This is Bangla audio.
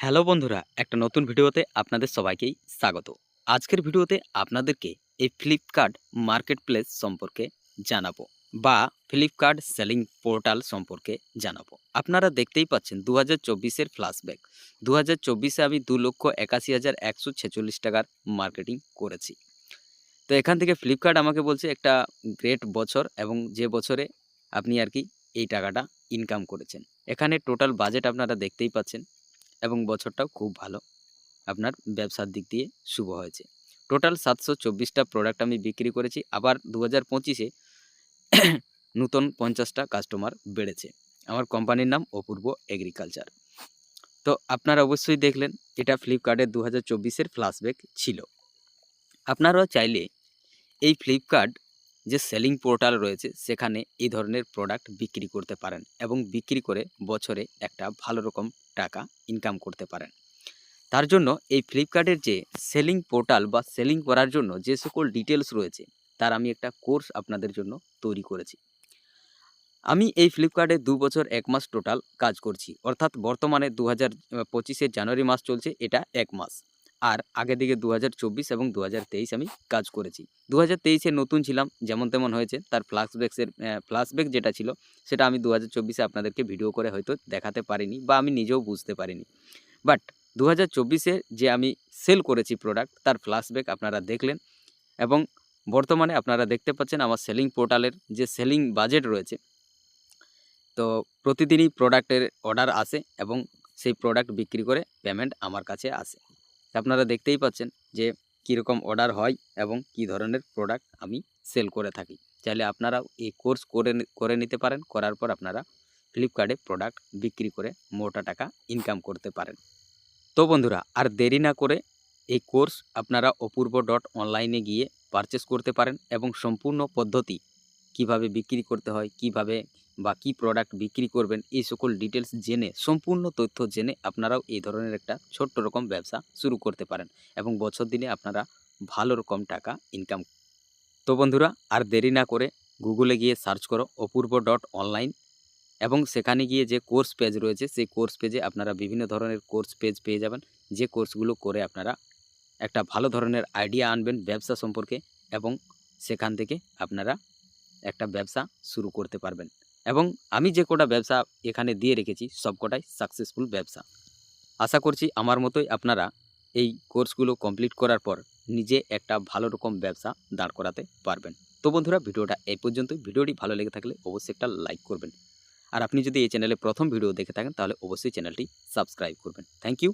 হ্যালো বন্ধুরা, একটা নতুন ভিডিওতে আপনাদের সবাইকেই স্বাগত। আজকের ভিডিওতে আপনাদেরকে এই ফ্লিপকার্ট মার্কেট প্লেস সম্পর্কে জানাব বা ফ্লিপকার্ট সেলিং পোর্টাল সম্পর্কে জানাব। আপনারা দেখতেই পাচ্ছেন দু হাজার চব্বিশের ফ্ল্যাশব্যাক দু হাজার চব্বিশে আমি দু লক্ষ একাশি হাজার একশো ছেচল্লিশ টাকার মার্কেটিং করেছি। তো এখান থেকে ফ্লিপকার্ট আমাকে বলছে একটা গ্রেট বছর এবং যে বছরে আপনি আর কি এই টাকাটা ইনকাম করেছেন। এখানে টোটাল বাজেট আপনারা দেখতেই পাচ্ছেন এবং বছরটাও খুব ভালো। আপনার ব্যবসার দিক দিয়ে শুভ হয়েছে। টোটাল সাতশো চব্বিশটা প্রোডাক্ট আমি বিক্রি করেছি। আবার দু হাজার পঁচিশে নতুন পঞ্চাশটা কাস্টমার বেড়েছে। আমার কোম্পানির নাম অপূর্ব এগ্রিকালচার তো আপনারা অবশ্যই দেখলেন, এটা ফ্লিপকার্টের দু হাজার চব্বিশের ফ্ল্যাশব্যাক ছিল। আপনারাও চাইলে এই ফ্লিপকার্ট যে সেলিং পোর্টাল রয়েছে, সেখানে এই ধরনের প্রোডাক্ট বিক্রি করতে পারেন এবং বিক্রি করে বছরে একটা ভালো রকম টাকা ইনকাম করতে পারেন। তার জন্য এই ফ্লিপকার্টের যে সেলিং পোর্টাল বা সেলিং করার জন্য যে সকল ডিটেলস রয়েছে, তার আমি একটা কোর্স আপনাদের জন্য তৈরি করেছি। আমি এই ফ্লিপকার্টে দু বছর, এক মাস টোটাল কাজ করছি। অর্থাৎ বর্তমানে দু হাজার জানুয়ারি মাস চলছে, এটা এক মাস। আর আগে দিকে দু হাজার চব্বিশ এবং দু হাজার তেইশ আমি কাজ করেছি। দু হাজার তেইশে নতুন ছিলাম, যেমন তেমন হয়েছে। তার ফ্লাশব্যাক্সের ফ্লাশব্যাক যেটা ছিল, সেটা আমি দু হাজার চব্বিশে আপনাদেরকে ভিডিও করে হয়তো দেখাতে পারিনি বা আমি নিজেও বুঝতে পারিনি। বাট দু হাজার যে আমি সেল করেছি প্রোডাক্ট তার ফ্লাশব্যাক আপনারা দেখলেন এবং বর্তমানে আপনারা দেখতে পাচ্ছেন আমার সেলিং পোর্টালের যে সেলিং বাজেট রয়েছে, তো প্রতিদিনই প্রোডাক্টের অর্ডার আসে এবং সেই প্রোডাক্ট বিক্রি করে পেমেন্ট আমার কাছে আসে। আপনারা দেখতেই পাচ্ছেন যে কীরকম অর্ডার হয় এবং কী ধরনের প্রোডাক্ট আমি সেল করে থাকি। চাইলে আপনারাও এই কোর্স করে করে নিতে পারেন, করার পর আপনারা ফ্লিপকার্টে প্রোডাক্ট বিক্রি করে মোটা টাকা ইনকাম করতে পারেন। তো বন্ধুরা, আর দেরি না করে এই কোর্স আপনারা অপূর্ব ডট অনলাইনে গিয়ে পারচেস করতে পারেন এবং সম্পূর্ণ পদ্ধতি কীভাবে বিক্রি করতে হয়, কীভাবে বা কী প্রোডাক্ট বিক্রি করবেন, এই সকল ডিটেলস জেনে, সম্পূর্ণ তথ্য জেনে আপনারাও এই ধরনের একটা ছোট্ট রকম ব্যবসা শুরু করতে পারেন এবং বছর দিনে আপনারা ভালো রকম টাকা ইনকাম তো বন্ধুরা, আর দেরি না করে গুগলে গিয়ে সার্চ করো অপূর্ব ডট অনলাইন এবং সেখানে গিয়ে যে কোর্স পেজ রয়েছে, সেই কোর্স পেজে আপনারা বিভিন্ন ধরনের কোর্স পেজ পেয়ে যাবেন। যে কোর্সগুলো করে আপনারা একটা ভালো ধরনের আইডিয়া আনবেন ব্যবসা সম্পর্কে এবং সেখান থেকে আপনারা একটা ব্যবসা শুরু করতে পারবেন। এবং আমি যে কটা ব্যবসা এখানে দিয়ে রেখেছি সবকটাই সাকসেসফুল ব্যবসা। আশা করছি আমার মতোই আপনারা এই কোর্সগুলো কমপ্লিট করার পর নিজে একটা ভালো রকম ব্যবসা দাঁড় করাতে পারবেন। তো বন্ধুরা, ভিডিওটা এই পর্যন্ত ভিডিওটি ভালো লেগে থাকলে অবশ্যই একটা লাইক করবেন। আর আপনি যদি এই চ্যানেলে প্রথম ভিডিও দেখে থাকেন, তাহলে অবশ্যই চ্যানেলটি সাবস্ক্রাইব করবেন। Thank you